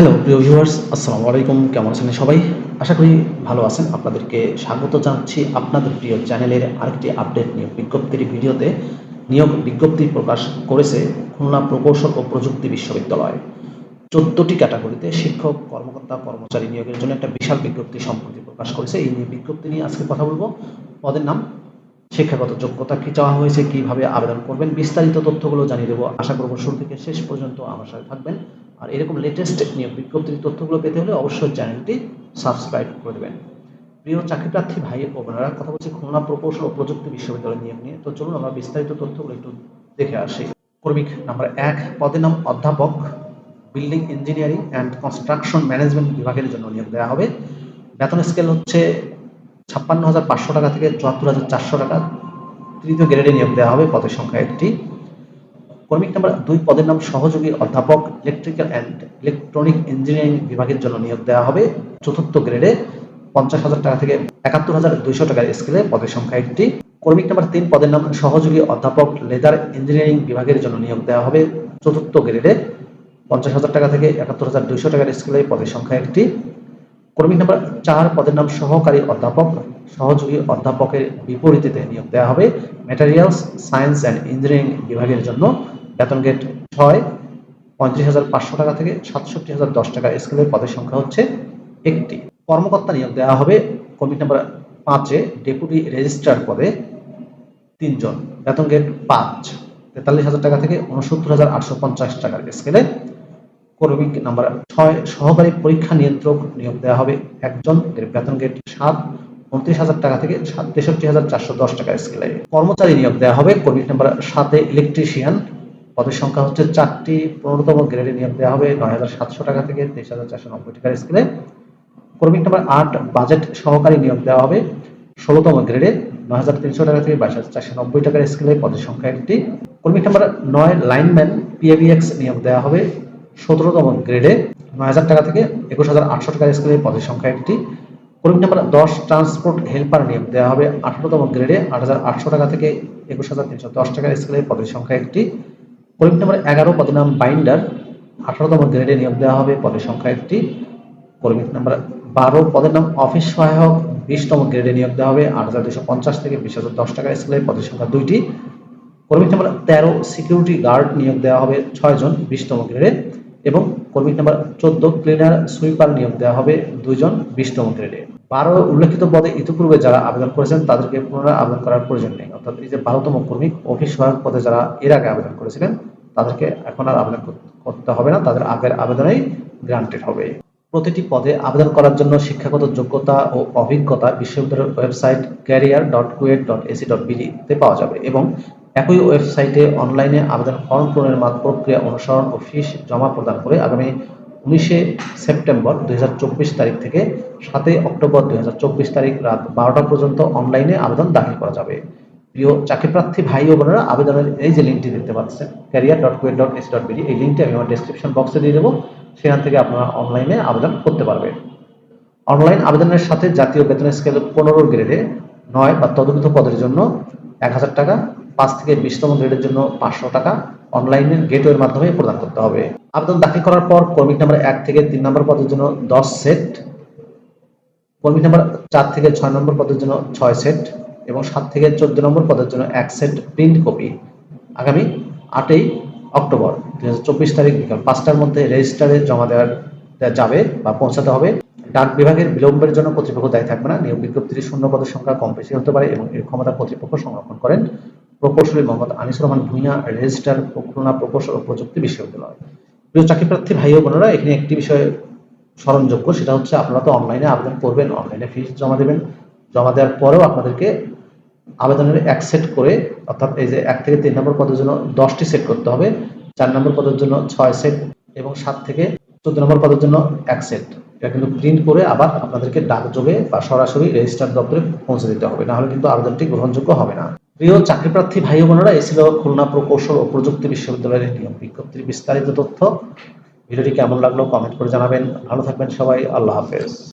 Hello প্রিয় viewers আসসালামু আলাইকুম। কেমন আছেন সবাই? আশা করি ভালো আছেন। আপনাদেরকে স্বাগত জানাচ্ছি আপনাদের প্রিয় চ্যানেলের আরেকটি আপডেট নিয়োগ বিজ্ঞপ্তির ভিডিওতে। নিয়োগ বিজ্ঞপ্তি প্রকাশ করেছে খুলনা প্রকৌশল ও প্রযুক্তি বিশ্ববিদ্যালয়। চোদ্দটি ক্যাটাগরিতে শিক্ষক, কর্মকর্তা, কর্মচারী নিয়োগের জন্য একটা বিশাল বিজ্ঞপ্তি সম্প্রতি প্রকাশ করেছে। এই নিয়ে বিজ্ঞপ্তি নিয়ে আজকে কথা বলব। পদের নাম, শিক্ষাগত যোগ্যতা কি চাওয়া হয়েছে, কীভাবে আবেদন করবেন, বিস্তারিত তথ্যগুলো জানিয়ে দেবো। আশা করব শুরু থেকে শেষ পর্যন্ত আমার সাথে থাকবেন। আর এরকম লেটেস্ট নিয়োগ বিজ্ঞপ্তির তথ্যগুলো পেতে হলে অবশ্যই চ্যানেলটি সাবস্ক্রাইব করে দেবেন। প্রিয় চাকরিপ্রার্থী ভাই ও বোনেরা, কথা বলছি খুলনা প্রকৌশল ও প্রযুক্তি বিশ্ববিদ্যালয় নিয়োগ নিয়ে। তো চলুন আমরা বিস্তারিত তথ্যগুলো একটু দেখে আসি। কর্মিক নাম্বার এক পদের নাম অধ্যাপক, building engineering and construction management বিভাগের জন্য নিয়োগ দেওয়া হবে। বেতন স্কেল হচ্ছে ছাপ্পান্ন হাজার পাঁচশো টাকা থেকে চুয়াত্তর হাজার চারশো টাকা। তৃতীয় গ্রেডে নিয়োগ দেওয়া হবে, পদের সংখ্যা একটি। কর্মিক নাম্বার দুই, পদের নাম সহযোগী অধ্যাপক ইলেকট্রিক্যাল অ্যান্ড ইলেকট্রনিক ইঞ্জিনিয়ারিং বিভাগের জন্য নিয়োগ দেওয়া হবে। চতুর্থ গ্রেডে পঞ্চাশ হাজার টাকা থেকে একাত্তর হাজার দুইশো টাকার স্কেলে পদের সংখ্যা একটি। কর্মিক নাম্বার তিন, পদের নাম সহযোগী অধ্যাপক লেদার ইঞ্জিনিয়ারিং বিভাগের জন্য নিয়োগ দেওয়া হবে। চতুর্থ গ্রেডে পঞ্চাশ হাজার টাকা থেকে একাত্তর হাজার দুইশো টাকার স্কেলে পদের সংখ্যা একটি। কর্মী নাম্বার চার, পদের নাম সহকারী অধ্যাপক, সহযোগী অধ্যাপকের বিপরীতে নিয়োগ দেওয়া হবে। ম্যাটেরিয়ালস সায়েন্স অ্যান্ড ইঞ্জিনিয়ারিং বিভাগের জন্য বেতন গেট ছয়, পঁয়ত্রিশ হাজার পাঁচশো টাকা থেকে সাতষট্টি হাজার দশ টাকা। স্কেলের পদের সংখ্যা হচ্ছে একটি। কর্মকর্তা নিয়োগ দেওয়া হবে কর্মী নাম্বার পাঁচে ডেপুটি রেজিস্ট্রার পদে তিনজন। বেতন গেট পাঁচ, তেতাল্লিশ হাজার টাকা থেকে উনসত্তর হাজার আটশো পঞ্চাশ টাকার স্কেলে। কর্মিক নাম্বার ছয়, সহকারী পরীক্ষা নিয়ন্ত্রক নিয়োগ দেওয়া হবে একজন। এর বেতন গেট সাত, উনত্রিশ হাজার টাকা থেকে তেষট্টি হাজার চারশো দশ টাকা স্কেলে। কর্মচারী নিয়োগ দেওয়া হবে কর্মিক নাম্বার সাতে ইলেকট্রিশিয়ান। পদের সংখ্যা হচ্ছে চারটি। পনেরোতম গ্রেডে নিয়োগ দেওয়া হবে নয় হাজার সাতশো টাকা থেকে তেইশ হাজার চারশো নব্বই টাকার স্কেলে। কর্মিক নাম্বার আট, বাজেট সহকারী নিয়োগ দেওয়া হবে ষোলোতম গ্রেডে নয় হাজার তিনশো টাকা থেকে বাইশ হাজার চারশো নব্বই টাকার স্কেলে পদের সংখ্যা একটি। কর্মিক নাম্বার নয়, লাইনম্যান পিএবিএক্স নিয়োগ দেওয়া হবে সতেরোতম গ্রেডে নয় হাজার টাকা থেকে একুশ হাজার আটশো টাকার স্কেলে পদের সংখ্যা একটি। কর্মী নাম্বার দশ, ট্রান্সপোর্ট হেল্পার নিয়োগ দেওয়া হবে আঠারোতম গ্রেডে আট হাজার আটশো টাকা থেকে একুশ হাজার তিনশো দশ টাকার স্কেলে পদের সংখ্যা একটি। কর্মী নাম্বার এগারো, পদের নাম বাইন্ডার আঠারোতম গ্রেডে নিয়োগ দেওয়া হবে। পদের সংখ্যা একটি। কর্মী নাম্বার বারো, পদের নাম অফিস সহায়ক। বিশতম গ্রেডে নিয়োগ দেওয়া হবে। আট হাজার দুশো পঞ্চাশ থেকে বিশ হাজার দশ টাকা স্কেলে পদের সংখ্যা দুইটি। কর্মী নাম্বার তেরো সিকিউরিটি গার্ড নিয়োগ দেওয়া হবে ছয়জন বিশতম গ্রেডে এবং কর্মী নাম্বার চোদ্দ ক্লিনার সুইপার নিয়োগ দেওয়া হবে দুইজন বিশতম গ্রেডে বারো, উল্লেখিত পদে ইতিপূর্বে যারা আবেদন করেছেন, তাদেরকে পুনরায় আবেদন করার প্রয়োজন নেই। অর্থাৎ এই যে বারোতম কর্মী অফিস সহায়ক পদে যারা এর আগে আবেদন করেছিলেন তাদেরকে এখন আর আবেদন করতে হবে না, তাদের আগের আবেদনেই গ্রান্টেড হবে। প্রতিটি পদে আবেদন করার জন্য শিক্ষাগত যোগ্যতা ও অভিজ্ঞতা বিশ্ববিদ্যালয়ের website career dot KUET dot AC dot বিডিতে পাওয়া যাবে এবং একই ওয়েবসাইটে অনলাইনে আবেদন ফর্ম পূরণের প্রক্রিয়া অনুসরণ ও ফিস জমা প্রদান করে আগামী উনিশে সেপ্টেম্বর দুই হাজার চব্বিশ তারিখ থেকে সাতই অক্টোবর দুই হাজার চব্বিশ তারিখ রাত বারোটা পর্যন্ত অনলাইনে আবেদন দাখিল করা যাবে। প্রিয় চাকরিপ্রার্থী ভাই ও বোনেরা, আবেদনের এই যে লিঙ্কটি দেখতে পাচ্ছেন career dot KUET dot AC dot BD এই লিঙ্কটি আমি আমার ডিসক্রিপশন বক্সে দিয়ে দেবো। সেখান থেকে আপনারা অনলাইনে আবেদন করতে পারবেন। অনলাইন আবেদনের সাথে জাতীয় বেতন স্কেল পনেরো গ্রেডে নয় বা তদন্ত পদের জন্য এক হাজার টাকা, পাঁচ থেকে বিশতম গ্রেডের জন্য পাঁচশো টাকা অনলাইনে গেটওয়ের মাধ্যমে প্রদান করতে হবে। আবেদন দাখিল করার পর কর্মী নাম্বার এক থেকে তিন নম্বর পদের জন্য দশ সেট কর্মী নাম্বার চার থেকে ছয় নম্বর পদের জন্য ছয় সেট এবং সাত থেকে চোদ্দ নম্বর পদের জন্য এক সেট প্রিন্ট কপি আগামী আটই অক্টোবর, দুই তারিখ বিকাল পাঁচটার মধ্যে রেজিস্টারে জমা দেওয়ার যাবে বা পৌঁছাতে হবে। ডাক বিভাগের বিলম্বের জন্য কর্তৃপক্ষ দায়ী থাকবে না। নিয়োগ বিজ্ঞপ্তির শূন্য পদের সংখ্যা কম বেশি হতে পারে এবং এর ক্ষমতা কর্তৃপক্ষ সংরক্ষণ করেন। প্রকৌশলী মোহাম্মদ আনিসুর রহমান ভূঁইয়া রেজিস্টার খুলনা প্রকৌশল ও প্রযুক্তি বিশ্ববিদ্যালয়। প্রিয় চাকরি প্রার্থী ভাই ও বোনেরা, এখানে একটি বিষয় স্মরণযোগ্য, সেটা হচ্ছে আপনারা তো অনলাইনে আবেদন করবেন অনলাইনে ফিস জমা দেবেন। জমা দেওয়ার পরেও আপনাদেরকে আবেদনের এক সেট করে, অর্থাৎ এই যে এক থেকে তিন নম্বর পদের জন্য দশটি সেট করতে হবে, চার নম্বর পদের জন্য ছয় সেট এবং সাত থেকে চোদ্দ নম্বর পদের জন্য এক সেট। এটা কিন্তু প্রিন্ট করে আবার আপনাদেরকে ডাক ডাকযোগে বা সরাসরি রেজিস্টার দপ্তরে পৌঁছে দিতে হবে না হলে কিন্তু আবেদনটি গ্রহণযোগ্য হবে না। প্রিয় চাকরিপ্রার্থী ভাই বোনেরা এ ছিল খুলনা প্রকৌশল ও প্রযুক্তি বিশ্ববিদ্যালয়ের নিয়ম বিজ্ঞপ্তির বিস্তারিত তথ্য। ভিডিওটি কেমন লাগল কমেন্ট করে জানাবেন। ভালো থাকবেন সবাই, আল্লাহ হাফেজ।